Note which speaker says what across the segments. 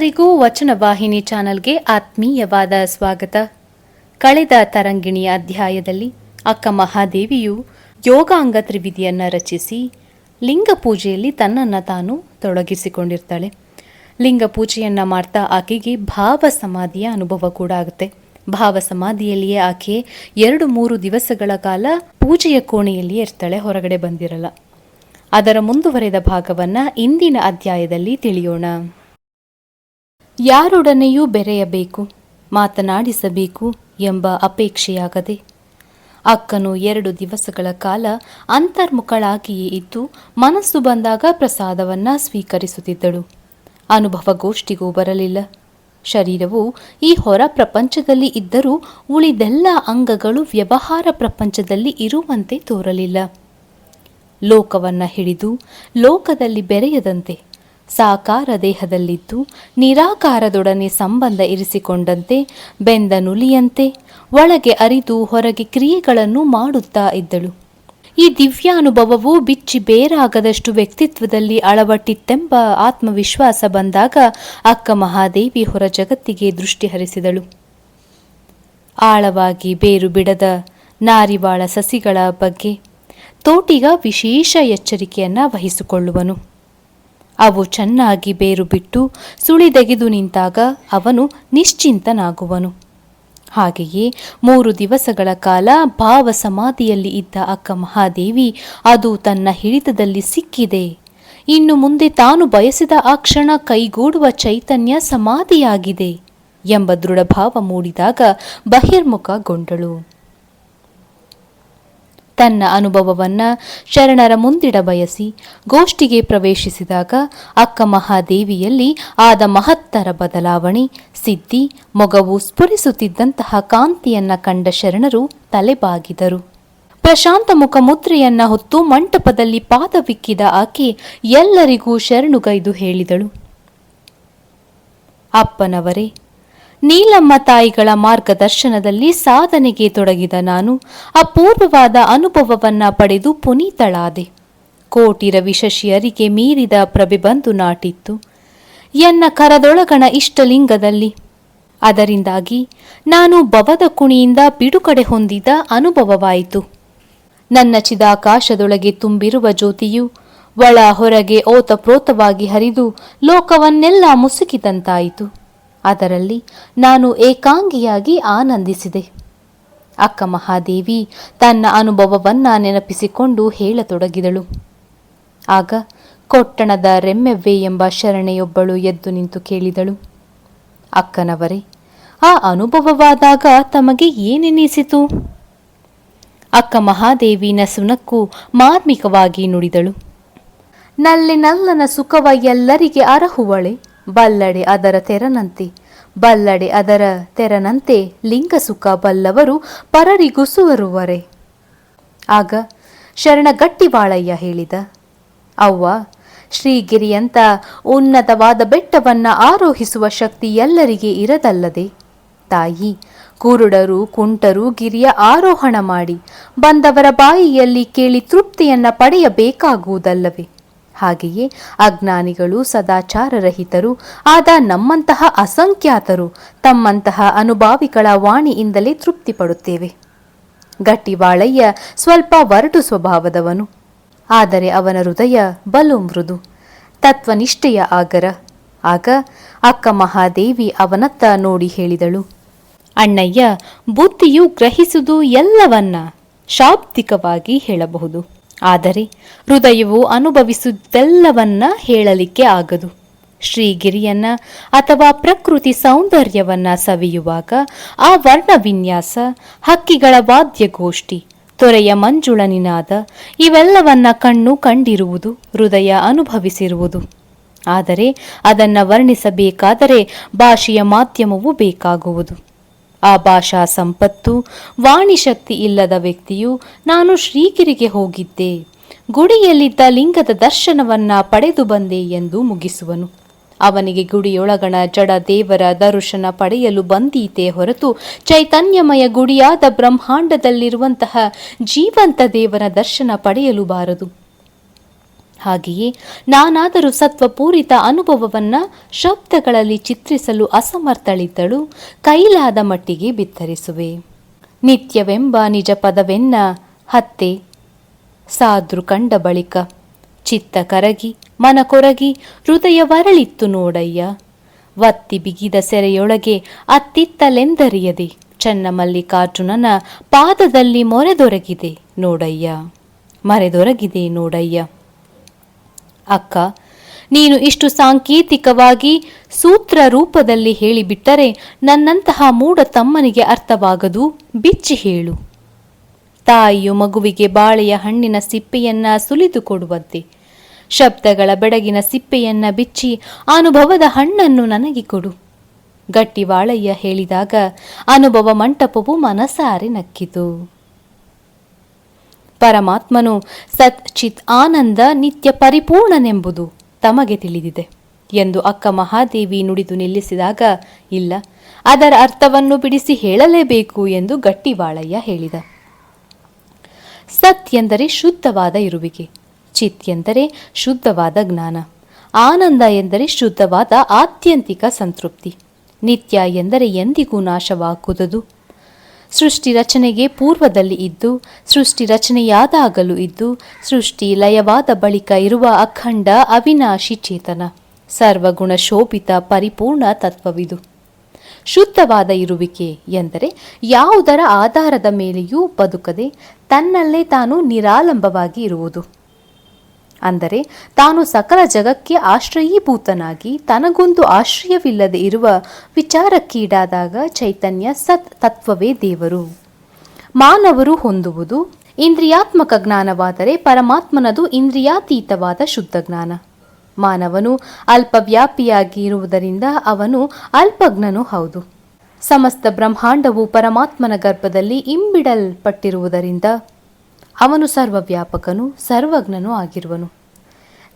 Speaker 1: ಎಲ್ಲರಿಗೂ ವಚನ ವಾಹಿನಿ ಚಾನೆಲ್ಗೆ ಆತ್ಮೀಯವಾದ ಸ್ವಾಗತ. ಕಳೆದ ತರಂಗಿಣಿಯ ಅಧ್ಯಾಯದಲ್ಲಿ ಅಕ್ಕ ಮಹಾದೇವಿಯು ಯೋಗಾಂಗ ತ್ರಿವಿಧಿಯನ್ನು ರಚಿಸಿ ಲಿಂಗ ಪೂಜೆಯಲ್ಲಿ ತನ್ನನ್ನು ತಾನು ತೊಡಗಿಸಿಕೊಂಡಿರ್ತಾಳೆ. ಲಿಂಗ ಪೂಜೆಯನ್ನು ಮಾಡ್ತಾ ಆಕೆಗೆ ಭಾವ ಸಮಾಧಿಯ ಅನುಭವ ಕೂಡ ಆಗುತ್ತೆ. ಭಾವ ಸಮಾಧಿಯಲ್ಲಿಯೇ ಆಕೆ ಎರಡು ಮೂರು ದಿವಸಗಳ ಕಾಲ ಪೂಜೆಯ ಕೋಣೆಯಲ್ಲಿಯೇ ಇರ್ತಾಳೆ, ಹೊರಗಡೆ ಬಂದಿರಲ್ಲ. ಅದರ ಮುಂದುವರೆದ ಭಾಗವನ್ನ ಇಂದಿನ ಅಧ್ಯಾಯದಲ್ಲಿ ತಿಳಿಯೋಣ. ಯಾರೊಡನೆಯೂ ಬೆರೆಯಬೇಕು, ಮಾತನಾಡಿಸಬೇಕು ಎಂಬ ಅಪೇಕ್ಷೆಯಾಗದೆ. ಅಕ್ಕನು ಎರಡು ದಿವಸಗಳ ಕಾಲ ಅಂತರ್ಮುಖಳಾಗಿಯೇ ಇದ್ದು ಮನಸ್ಸು ಬಂದಾಗ ಪ್ರಸಾದವನ್ನ ಸ್ವೀಕರಿಸುತ್ತಿದ್ದಳು. ಅನುಭವಗೋಷ್ಠಿಗೂ ಬರಲಿಲ್ಲ. ಶರೀರವು ಈ ಹೊರ ಪ್ರಪಂಚದಲ್ಲಿ ಇದ್ದರೂ ಉಳಿದೆಲ್ಲ ಅಂಗಗಳು ವ್ಯವಹಾರ ಪ್ರಪಂಚದಲ್ಲಿ ಇರುವಂತೆ ತೋರಲಿಲ್ಲ. ಲೋಕವನ್ನ ಹಿಡಿದು ಲೋಕದಲ್ಲಿ ಬೆರೆಯದಂತೆ ಸಾಕಾರ ದೇಹದಲ್ಲಿದ್ದು ನಿರಾಕಾರದೊಡನೆ ಸಂಬಂಧ ಇರಿಸಿಕೊಂಡಂತೆ ಬೆಂದ ನುಲಿಯಂತೆ ಒಳಗೆ ಅರಿದು ಹೊರಗೆ ಕ್ರಿಯೆಗಳನ್ನು ಮಾಡುತ್ತಾ ಇದ್ದಳು. ಈ ದಿವ್ಯಾನುಭವವು ಬಿಚ್ಚಿ ಬೇರಾಗದಷ್ಟು ವ್ಯಕ್ತಿತ್ವದಲ್ಲಿ ಅಳವಟ್ಟಿತ್ತೆಂಬ ಆತ್ಮವಿಶ್ವಾಸ ಬಂದಾಗ ಅಕ್ಕ ಮಹಾದೇವಿ ಹೊರ ಜಗತ್ತಿಗೆ ದೃಷ್ಟಿ ಹರಿಸಿದಳು. ಆಳವಾಗಿ ಬೇರು ಬಿಡದ ನಾರಿವಾಳ ಸಸಿಗಳ ಬಗ್ಗೆ ತೋಟಿಗ ವಿಶೇಷ ಎಚ್ಚರಿಕೆಯನ್ನ ವಹಿಸಿಕೊಳ್ಳುವನು. ಅವು ಚೆನ್ನಾಗಿ ಬೇರು ಬಿಟ್ಟು ಸುಳಿದೆಗೆದು ನಿಂತಾಗ ಅವನು ನಿಶ್ಚಿಂತನಾಗುವನು. ಹಾಗೆಯೇ ಮೂರು ದಿವಸಗಳ ಕಾಲ ಭಾವ ಸಮಾಧಿಯಲ್ಲಿ ಇದ್ದ ಅಕ್ಕ ಮಹಾದೇವಿ ಅದು ತನ್ನ ಹಿಡಿತದಲ್ಲಿ ಸಿಕ್ಕಿದೆ. ಇನ್ನು ಮುಂದೆ ತಾನು ಬಯಸಿದ ಆ ಕ್ಷಣ ಕೈಗೂಡುವ ಚೈತನ್ಯ ಸಮಾಧಿಯಾಗಿದೆ ಎಂಬ ದೃಢಭಾವ ಮೂಡಿದಾಗ ಬಹಿರ್ಮುಖಗೊಂಡಳು. ತನ್ನ ಅನುಭವವನ್ನ ಶರಣರ ಮುಂದಿಡ ಬಯಸಿ, ಗೋಷ್ಠಿಗೆ ಪ್ರವೇಶಿಸಿದಾಗ ಅಕ್ಕ ಮಹಾದೇವಿಯಲ್ಲಿ ಆದ ಮಹತ್ತರ ಬದಲಾವಣೆ, ಸಿದ್ಧಿ, ಮೊಗವು ಸ್ಫುರಿಸುತ್ತಿದ್ದಂತಹ ಕಾಂತಿಯನ್ನ ಕಂಡ ಶರಣರು ತಲೆಬಾಗಿದರು. ಪ್ರಶಾಂತ ಮುಖ ಮುದ್ರೆಯನ್ನ ಹೊತ್ತು ಮಂಟಪದಲ್ಲಿ ಪಾದವಿಕ್ಕಿದ ಆಕೆ ಎಲ್ಲರಿಗೂ ಶರಣುಗೈದು ಹೇಳಿದಳು. ಅಪ್ಪನವರೇ ನೀಲಮ್ಮ ತಾಯಿಗಳ ಮಾರ್ಗದರ್ಶನದಲ್ಲಿ ಸಾಧನೆಗೆ ತೊಡಗಿದ ನಾನು ಅಪೂರ್ವವಾದ ಅನುಭವವನ್ನ ಪಡೆದು ಪುನೀತಳಾದೆ. ಕೋಟಿ ರವಿಶಶಿಯರಿಗೆ ಮೀರಿದ ಪ್ರಭೆ ಬಂದು ನಾಟಿತ್ತು. ಎನ್ನ ಕರದೊಳಗಣ ಇಷ್ಟಲಿಂಗದಲ್ಲಿ. ಅದರಿಂದಾಗಿ ನಾನು ಭವದ ಕುಣಿಯಿಂದ ಬಿಡುಗಡೆ ಹೊಂದಿದ ಅನುಭವವಾಯಿತು. ನನ್ನ ಚಿದಾಕಾಶದೊಳಗೆ ತುಂಬಿರುವ ಜ್ಯೋತಿಯು ಒಳ ಹೊರಗೆ ಓತಪ್ರೋತವಾಗಿ ಹರಿದು ಲೋಕವನ್ನೆಲ್ಲ ಮುಸುಕಿದಂತಾಯಿತು. ಅದರಲ್ಲಿ ನಾನು ಏಕಾಂಗಿಯಾಗಿ ಆನಂದಿಸಿದೆ. ಅಕ್ಕ ಮಹಾದೇವಿ ತನ್ನ ಅನುಭವವನ್ನ ನೆನಪಿಸಿಕೊಂಡು ಹೇಳತೊಡಗಿದಳು. ಆಗ ಕೊಟ್ಟಣದ ರೆಮ್ಮೆವ್ವೆ ಎಂಬ ಶರಣೆಯೊಬ್ಬಳು ಎದ್ದು ನಿಂತು ಕೇಳಿದಳು. ಅಕ್ಕನವರೇ, ಆ ಅನುಭವವಾದಾಗ ತಮಗೆ ಏನೆನಿಸಿತು? ಅಕ್ಕ ಮಹಾದೇವಿ ನಸುನಕ್ಕೂ ಮಾರ್ಮಿಕವಾಗಿ ನುಡಿದಳು. ನಲ್ಲಿ ನಲ್ಲನ ಸುಖವ ಎಲ್ಲರಿಗೆ ಅರಹುವಳೆ. ಬಲ್ಲಡೆ ಅದರ ತೆರನಂತೆ. ಬಲ್ಲಡೆ ಅದರ ತೆರನಂತೆ ಲಿಂಗ ಸುಖ ಬಲ್ಲವರು ಪರರಿಗುಸುವರುವರೆ ಆಗ ಶರಣ ಗಟ್ಟಿವಾಳಯ್ಯ ಹೇಳಿದ, ಅವ್ವ, ಶ್ರೀಗಿರಿಯಂತ ಉನ್ನತವಾದ ಬೆಟ್ಟವನ್ನ ಆರೋಹಿಸುವ ಶಕ್ತಿ ಎಲ್ಲರಿಗೆ ಇರದಲ್ಲದೆ? ತಾಯಿ, ಕುರುಡರು, ಕುಂಟರು ಗಿರಿಯ ಆರೋಹಣ ಮಾಡಿ ಬಂದವರ ಬಾಯಿಯಲ್ಲಿ ಕೇಳಿ ತೃಪ್ತಿಯನ್ನ ಪಡೆಯಬೇಕಾಗುವುದಲ್ಲವೇ? ಹಾಗೆಯೇ ಅಜ್ಞಾನಿಗಳು ಸದಾಚಾರರಹಿತರು ಆದ ನಮ್ಮಂತಹ ಅಸಂಖ್ಯಾತರು, ತಮ್ಮಂತಹ ಅನುಭಾವಿಗಳ ವಾಣಿಯಿಂದಲೇ ತೃಪ್ತಿ ಪಡುತ್ತೇವೆ ಗಟ್ಟಿವಾಳಯ್ಯ ಸ್ವಲ್ಪ ಒರಟು ಸ್ವಭಾವದವನು. ಆದರೆ ಅವನ ಹೃದಯ ಬಲು ಮೃದು. ತತ್ವನಿಷ್ಠೆಯ ಆಗರ. ಆಗ ಅಕ್ಕ ಮಹಾದೇವಿ ಅವನತ್ತ ನೋಡಿ ಹೇಳಿದಳು. ಅಣ್ಣಯ್ಯ, ಬುದ್ಧಿಯು ಗ್ರಹಿಸುವುದು ಎಲ್ಲವನ್ನ ಶಾಬ್ದಿಕವಾಗಿ ಹೇಳಬಹುದು. ಆದರೆ ಹೃದಯವು ಅನುಭವಿಸುವುದೆಲ್ಲವನ್ನ ಹೇಳಲಿಕ್ಕೆ ಆಗದು. ಶ್ರೀಗಿರಿಯನ್ನ ಅಥವಾ ಪ್ರಕೃತಿ ಸೌಂದರ್ಯವನ್ನ ಸವಿಯುವಾಗ ಆ ವರ್ಣ ವಿನ್ಯಾಸ ಹಕ್ಕಿಗಳ ವಾದ್ಯಗೋಷ್ಠಿ, ತೊರೆಯ ಮಂಜುಳನಿನಾದ ಇವೆಲ್ಲವನ್ನ ಕಣ್ಣು ಕಂಡಿರುವುದು, ಹೃದಯ ಅನುಭವಿಸಿರುವುದು. ಆದರೆ ಅದನ್ನ ವರ್ಣಿಸಬೇಕಾದರೆ ಭಾಷೆಯ ಮಾಧ್ಯಮವು ಬೇಕಾಗುವುದು. ಆ ಭಾಷಾ ಸಂಪತ್ತು ವಾಣಿಶಕ್ತಿ ಇಲ್ಲದ ವ್ಯಕ್ತಿಯು ನಾನು ಶ್ರೀಗಿರಿಗೆ ಹೋಗಿದ್ದೆ. ಗುಡಿಯಲ್ಲಿದ್ದ ಲಿಂಗದ ದರ್ಶನವನ್ನ ಪಡೆದು ಬಂದೆ ಎಂದು ಮುಗಿಸುವನು. ಅವನಿಗೆ ಗುಡಿಯೊಳಗಣ ಜಡ ದೇವರ ದರ್ಶನ ಪಡೆಯಲು ಬಂದೀತೆ ಹೊರತು ಚೈತನ್ಯಮಯ ಗುಡಿಯಾದ ಬ್ರಹ್ಮಾಂಡದಲ್ಲಿರುವಂತಹ ಜೀವಂತ ದೇವರ ದರ್ಶನ ಪಡೆಯಲು ಬಾರದು. ಹಾಗೆಯೇ ನಾನಾದರೂ ಸತ್ವಪೂರಿತ ಅನುಭವವನ್ನ ಶಬ್ದಗಳಲ್ಲಿ ಚಿತ್ರಿಸಲು ಅಸಮರ್ಥಳಿದ್ದಳು, ಕೈಲಾದ ಮಟ್ಟಿಗೆ ಬಿತ್ತರಿಸುವೆ. ನಿತ್ಯವೆಂಬ ನಿಜ ಪದವೆನ್ನ ಹತ್ತೆ, ಸಾದ್ರು ಕಂಡ ಬಳಿಕ ಚಿತ್ತ ಕರಗಿ ಮನ ಕೊರಗಿ ಹೃದಯ ವರಳಿತ್ತು ನೋಡಯ್ಯ. ವತ್ತಿ ಬಿಗಿದ ಸೆರೆಯೊಳಗೆ ಅತ್ತಿತ್ತಲೆಂದರಿಯದೆ ಚನ್ನಮಲ್ಲಿಕಾರ್ಜುನನ ಪಾದದಲ್ಲಿ ಮೊರೆದೊರಗಿದೆ ನೋಡಯ್ಯ. ಮರೆದೊರಗಿದೆ ನೋಡಯ್ಯ. ಅಕ್ಕ, ನೀನು ಇಷ್ಟು ಸಾಂಕೇತಿಕವಾಗಿ ಸೂತ್ರ ರೂಪದಲ್ಲಿ ಹೇಳಿಬಿಟ್ಟರೆ ನನ್ನಂತಹ ಮೂಢ ತಮ್ಮನಿಗೆ ಅರ್ಥವಾಗದು, ಬಿಚ್ಚಿ ಹೇಳು. ತಾಯಿಯು ಮಗುವಿಗೆ ಬಾಳೆಯ ಹಣ್ಣಿನ ಸಿಪ್ಪೆಯನ್ನ ಸುಲಿದು ಕೊಡುವಂತೆ, ಶಬ್ದಗಳ ಬೆಡಗಿನ ಸಿಪ್ಪೆಯನ್ನ ಬಿಚ್ಚಿ ಅನುಭವದ ಹಣ್ಣನ್ನು ನನಗೆ ಕೊಡು. ಗಟ್ಟಿವಾಳಯ್ಯ ಹೇಳಿದಾಗ ಅನುಭವ ಮಂಟಪವು ಮನಸಾರೆ ನಕ್ಕಿತು. ಪರಮಾತ್ಮನು ಸತ್ ಚಿತ್ ಆನಂದ ನಿತ್ಯ ಪರಿಪೂರ್ಣನೆಂಬುದು ತಮಗೆ ತಿಳಿದಿದೆ ಎಂದು ಅಕ್ಕ ಮಹಾದೇವಿ ನುಡಿದು ನಿಲ್ಲಿಸಿದಾಗ, ಇಲ್ಲ, ಅದರ ಅರ್ಥವನ್ನು ಬಿಡಿಸಿ ಹೇಳಲೇಬೇಕು ಎಂದು ಗಟ್ಟಿವಾಳಯ್ಯ ಹೇಳಿದ. ಸತ್ ಎಂದರೆ ಶುದ್ಧವಾದ ಇರುವಿಕೆ, ಚಿತ್ ಎಂದರೆ ಶುದ್ಧವಾದ ಜ್ಞಾನ, ಆನಂದ ಎಂದರೆ ಶುದ್ಧವಾದ ಆತ್ಯಂತಿಕ ಸಂತೃಪ್ತಿ, ನಿತ್ಯ ಎಂದರೆ ಎಂದಿಗೂ ನಾಶವಾಗುವುದು ಸೃಷ್ಟಿ ರಚನೆಗೆ ಪೂರ್ವದಲ್ಲಿ ಇದ್ದು, ಸೃಷ್ಟಿ ರಚನೆಯಾದಾಗಲೂ ಇದ್ದು, ಸೃಷ್ಟಿ ಲಯವಾದ ಬಳಿಕ ಇರುವ ಅಖಂಡ ಅವಿನಾಶಿ ಚೇತನ, ಸರ್ವಗುಣ ಶೋಭಿತ ಪರಿಪೂರ್ಣ ತತ್ವವಿದು. ಶುದ್ಧವಾದ ಇರುವಿಕೆ ಎಂದರೆ ಯಾವುದರ ಆಧಾರದ ಮೇಲೆಯೂ ಬದುಕದೆ ತನ್ನಲ್ಲೇ ತಾನು ನಿರಾಲಂಬವಾಗಿ ಇರುವುದು. ಅಂದರೆ ತಾನು ಸಕಲ ಜಗಕ್ಕೆ ಆಶ್ರಯೀಭೂತನಾಗಿ ತನಗೊಂದು ಆಶ್ರಯವಿಲ್ಲದೆ ಇರುವ ವಿಚಾರಕ್ಕೀಡಾದಾಗ ಚೈತನ್ಯ ಸತ್ ತತ್ವವೇ ದೇವರು. ಮಾನವರು ಹೊಂದುವುದು ಇಂದ್ರಿಯಾತ್ಮಕ ಜ್ಞಾನವಾದರೆ ಪರಮಾತ್ಮನದು ಇಂದ್ರಿಯಾತೀತವಾದ ಶುದ್ಧ ಜ್ಞಾನ. ಮಾನವನು ಅಲ್ಪವ್ಯಾಪಿಯಾಗಿ ಇರುವುದರಿಂದ ಅವನು ಅಲ್ಪಜ್ಞನು ಹೌದು. ಸಮಸ್ತ ಬ್ರಹ್ಮಾಂಡವು ಪರಮಾತ್ಮನ ಗರ್ಭದಲ್ಲಿ ಇಂಬಿಡಲ್ಪಟ್ಟಿರುವುದರಿಂದ ಅವನು ಸರ್ವವ್ಯಾಪಕನು, ಸರ್ವಜ್ಞನೂ ಆಗಿರುವನು.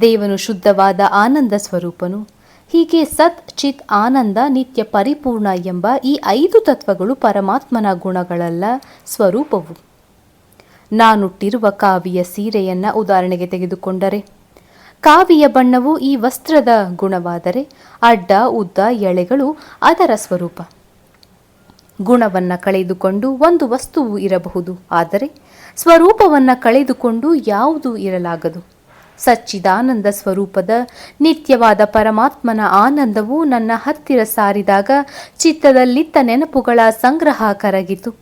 Speaker 1: ದೇವನು ಶುದ್ಧವಾದ ಆನಂದ ಸ್ವರೂಪನು. ಹೀಗೆ ಸತ್, ಚಿತ್, ಆನಂದ, ನಿತ್ಯ ಪರಿಪೂರ್ಣ ಎಂಬ ಈ ಐದು ತತ್ವಗಳು ಪರಮಾತ್ಮನ ಗುಣಗಳಲ್ಲ, ಸ್ವರೂಪವು. ನಾನುಟ್ಟಿರುವ ಕಾವಿಯ ಸೀರೆಯನ್ನು ಉದಾಹರಣೆಗೆ ತೆಗೆದುಕೊಂಡರೆ, ಕಾವಿಯ ಬಣ್ಣವು ಈ ವಸ್ತ್ರದ ಗುಣವಾದರೆ, ಅಡ್ಡ, ಉದ್ದ, ಎಳೆಗಳು ಅದರ ಸ್ವರೂಪ. ಗುಣವನ್ನ ಕಳೆದುಕೊಂಡು ಒಂದು ವಸ್ತುವು ಇರಬಹುದು. ಆದರೆ ಸ್ವರೂಪವನ್ನು ಕಳೆದುಕೊಂಡು ಯಾವುದೂ ಇರಲಾಗದು? ಸಚ್ಚಿದಾನಂದ ಸ್ವರೂಪದ ನಿತ್ಯವಾದ ಪರಮಾತ್ಮನ ಆನಂದವು ನನ್ನ ಹತ್ತಿರ ಸಾರಿದಾಗ ಚಿತ್ತದಲ್ಲಿತ್ತ ನೆನಪುಗಳ ಸಂಗ್ರಹ ಕರಗಿತು.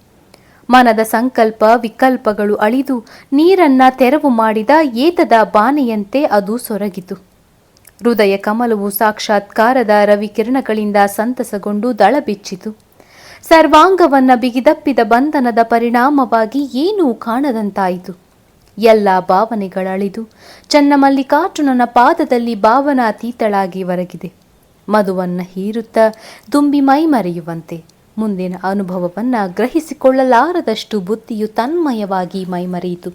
Speaker 1: ಮನದ ಸಂಕಲ್ಪ ವಿಕಲ್ಪಗಳು ಅಳಿದು ನೀರನ್ನ ತೆರವು ಮಾಡಿದ ಏತದ ಬಾನೆಯಂತೆ ಅದು ಸೊರಗಿತು. ಹೃದಯ ಕಮಲವು ಸಾಕ್ಷಾತ್ಕಾರದ ರವಿಕಿರಣಗಳಿಂದ ಸಂತಸಗೊಂಡು ದಳಬಿಚ್ಚಿತು ಸರ್ವಾಂಗವನ್ನ ಬಿಗಿದಪ್ಪಿದ ಬಂಧನದ ಪರಿಣಾಮವಾಗಿ ಏನೂ ಕಾಣದಂತಾಯಿತು. ಎಲ್ಲ ಭಾವನೆಗಳಳಿದು ಚನ್ನಮಲ್ಲಿಕಾರ್ಜುನನ ಪಾದದಲ್ಲಿ ಭಾವನಾತೀತಳಾಗಿ ಒರಗಿದೆ. ಮಧುವನ್ನ ಹೀರುತ್ತಾ ದುಂಬಿ ಮೈ ಮರೆಯುವಂತೆ ಮುಂದಿನ ಅನುಭವವನ್ನ ಗ್ರಹಿಸಿಕೊಳ್ಳಲಾರದಷ್ಟು ಬುದ್ಧಿಯು ತನ್ಮಯವಾಗಿ ಮೈಮರೆಯಿತು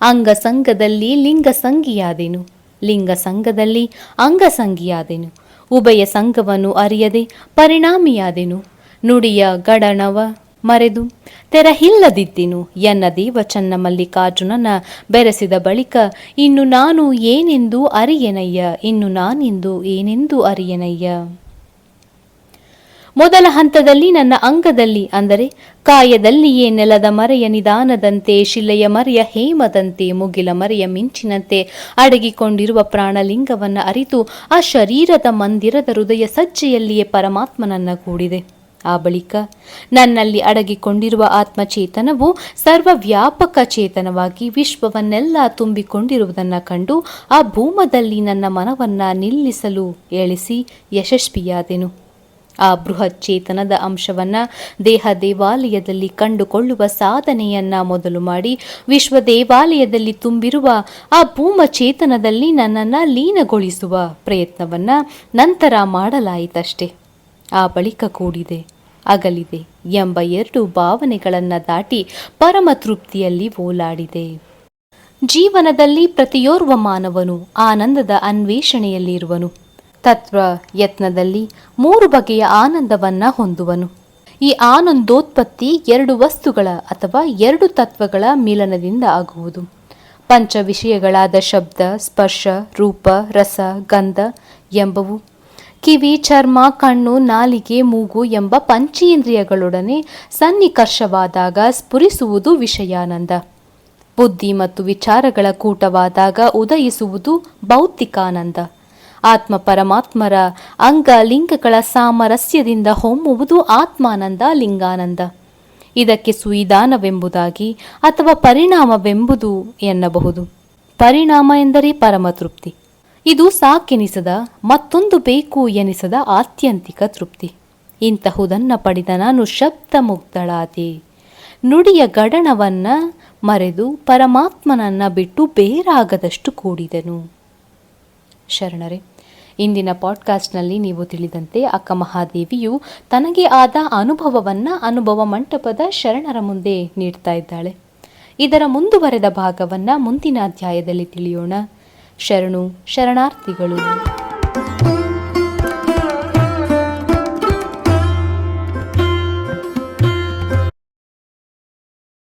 Speaker 1: ಅಂಗಸಂಗದಲ್ಲಿ ಲಿಂಗಸಂಗಿಯಾದೆನು. ಲಿಂಗಸಂಗದಲ್ಲಿ ಅಂಗಸಂಗಿಯಾದೆನು. ಉಭಯ ಸಂಘವನ್ನು ಅರಿಯದೆ ಪರಿಣಾಮಿಯಾದೆನು. ನುಡಿಯ ಗಡಣವ ಮರೆದು ತೆರಹಿಲ್ಲದಿದ್ದೆನು. ಎನ್ನ ದೇವ ಚನ್ನ ಮಲ್ಲಿಕಾರ್ಜುನನ ಬೆರೆಸಿದ ಬಳಿಕ, ಇನ್ನು ನಾನು ಏನೆಂದು ಅರಿಯೆನಯ್ಯ? ಇನ್ನು ನಾನೆಂದು ಏನೆಂದು ಅರಿಯೆನಯ್ಯ? ಮೊದಲ ಹಂತದಲ್ಲಿ ನನ್ನ ಅಂಗದಲ್ಲಿ, ಅಂದರೆ ಕಾಯದಲ್ಲಿಯೇ ನೆಲದ ಮರೆಯ ನಿಧಾನದಂತೆ, ಶಿಲೆಯ ಮರೆಯ ಹೇಮದಂತೆ, ಮುಗಿಲ ಮರೆಯ ಮಿಂಚಿನಂತೆ ಅಡಗಿಕೊಂಡಿರುವ ಪ್ರಾಣಲಿಂಗವನ್ನು ಅರಿತು ಆ ಶರೀರದ ಮಂದಿರದ ಹೃದಯ ಸಜ್ಜೆಯಲ್ಲಿಯೇ ಪರಮಾತ್ಮನನ್ನ ಕೂಡಿದೆ. ಆ ಬಳಿಕ ನನ್ನಲ್ಲಿ ಅಡಗಿಕೊಂಡಿರುವ ಆತ್ಮಚೇತನವು ಸರ್ವವ್ಯಾಪಕ ಚೇತನವಾಗಿ ವಿಶ್ವವನ್ನೆಲ್ಲ ತುಂಬಿಕೊಂಡಿರುವುದನ್ನು ಕಂಡು ಆ ಭೂಮದಲ್ಲಿ ನನ್ನ ಮನವನ್ನ ನಿಲ್ಲಿಸಲು ಎಳಿಸಿ ಯಶಸ್ವಿಯಾದೆನು. ಆ ಬೃಹತ್ ಚೇತನದ ಅಂಶವನ್ನ ದೇಹ ದೇವಾಲಯದಲ್ಲಿ ಕಂಡುಕೊಳ್ಳುವ ಸಾಧನೆಯನ್ನ ಮೊದಲು ಮಾಡಿ ವಿಶ್ವ ದೇವಾಲಯದಲ್ಲಿ ತುಂಬಿರುವ ಆ ಭೂಮ ಚೇತನದಲ್ಲಿ ನನ್ನನ್ನು ಲೀನಗೊಳಿಸುವ ಪ್ರಯತ್ನವನ್ನ ನಂತರ ಮಾಡಲಾಯಿತಷ್ಟೆ. ಆ ಬಳಿಕ ಕೂಡಿದೆ. ಅಗಲಿದೆ ಎಂಬ ಎರಡು ಭಾವನೆಗಳನ್ನು ದಾಟಿ ಪರಮ ತೃಪ್ತಿಯಲ್ಲಿ ಓಲಾಡಿದೆ. ಜೀವನದಲ್ಲಿ ಪ್ರತಿಯೋರ್ವ ಮಾನವನು ಆನಂದದ ಅನ್ವೇಷಣೆಯಲ್ಲಿರುವನು. ತತ್ವ ಯತ್ನದಲ್ಲಿ ಮೂರು ಬಗೆಯ ಆನಂದವನ್ನು ಹೊಂದುವನು. ಈ ಆನಂದೋತ್ಪತ್ತಿ ಎರಡು ವಸ್ತುಗಳ ಅಥವಾ ಎರಡು ತತ್ವಗಳ ಮಿಲನದಿಂದ ಆಗುವುದು. ಪಂಚ ವಿಷಯಗಳಾದ ಶಬ್ದ, ಸ್ಪರ್ಶ, ರೂಪ, ರಸ, ಗಂಧ ಎಂಬವು. ಕಿವಿ, ಚರ್ಮ, ಕಣ್ಣು, ನಾಲಿಗೆ, ಮೂಗು ಎಂಬ ಪಂಚೇಂದ್ರಿಯಗಳೊಡನೆ ಸನ್ನಿಕರ್ಷವಾದಾಗ ಸ್ಫುರಿಸುವುದು ವಿಷಯಾನಂದ. ಬುದ್ಧಿ ಮತ್ತು ವಿಚಾರಗಳ ಕೂಟವಾದಾಗ ಉದಯಿಸುವುದು ಭೌತಿಕಾನಂದ. ಆತ್ಮ ಪರಮಾತ್ಮರ ಅಂಗ ಲಿಂಗಗಳ ಸಾಮರಸ್ಯದಿಂದ ಹೊಮ್ಮುವುದು ಆತ್ಮಾನಂದ ಲಿಂಗಾನಂದ. ಇದಕ್ಕೆ ಸುಯಿದಾನವೆಂಬುದಾಗಿ ಅಥವಾ ಪರಿಣಾಮವೆಂಬುದು ಎನ್ನಬಹುದು. ಪರಿಣಾಮ ಎಂದರೆ ಪರಮ ತೃಪ್ತಿ. ಇದು ಸಾಕೆನಿಸದ ಮತ್ತೊಂದು ಬೇಕು ಎನಿಸದ ಆತ್ಯಂತಿಕ ತೃಪ್ತಿ. ಇಂತಹುದನ್ನ ಪಡೆದ ನಾನು ಶಬ್ದ ಮುಗ್ಧಳಾದೆ ನುಡಿಯ ಗಡಣವನ್ನ ಮರೆದು ಪರಮಾತ್ಮನನ್ನ ಬಿಟ್ಟು ಬೇರಾಗದಷ್ಟು ಕೂಡಿದನು. ಶರಣರೇ ಇಂದಿನ ಪಾಡ್ಕಾಸ್ಟ್ನಲ್ಲಿ ನೀವು ತಿಳಿದಂತೆ ಅಕ್ಕ ಮಹಾದೇವಿಯು ತನಗೆ ಆದ ಅನುಭವವನ್ನ ಅನುಭವ ಮಂಟಪದ ಶರಣರ ಮುಂದೆ ನೀಡ್ತಾ ಇದ್ದಾಳೆ. ಇದರ ಮುಂದುವರೆದ ಭಾಗವನ್ನ ಮುಂದಿನ ಅಧ್ಯಾಯದಲ್ಲಿ ತಿಳಿಯೋಣ. ಶರಣು ಶರಣಾರ್ಥಿಗಳು.